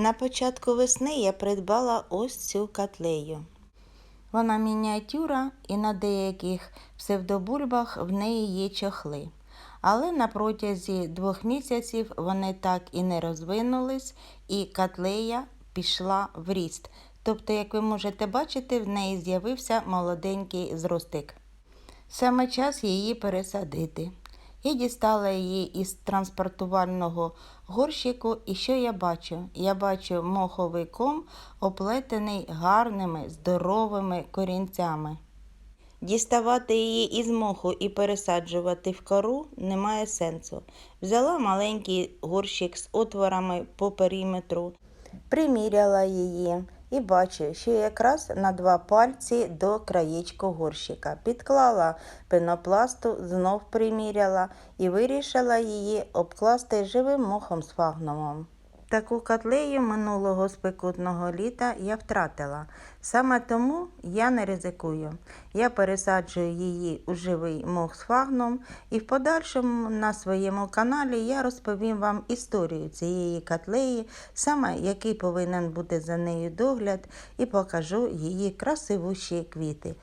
На початку весни я придбала ось цю котлею. Вона мініатюра і на деяких псевдобульбах в неї є чохли. Але на протязі двох місяців вони так і не розвинулись, і котлея пішла в ріст. Тобто, як ви можете бачити, в неї з'явився молоденький зростик. Саме час її пересадити. Я дістала її із транспортувального горщику, і що я бачу? Я бачу моховий ком, оплетений гарними, здоровими корінцями. Діставати її із моху і пересаджувати в кору немає сенсу. Взяла маленький горщик з отворами по периметру, приміряла її і бачу, що якраз на два пальці до краєчку горщика. Підклала пенопласту, знов приміряла і вирішила її обкласти живим мохом з фагнумом. Таку котлею минулого спекутного літа я втратила. Саме тому я не ризикую. Я пересаджую її у живий мох з фагном і в подальшому на своєму каналі я розповім вам історію цієї котлеї, саме який повинен бути за нею догляд, і покажу її красивущі квіти.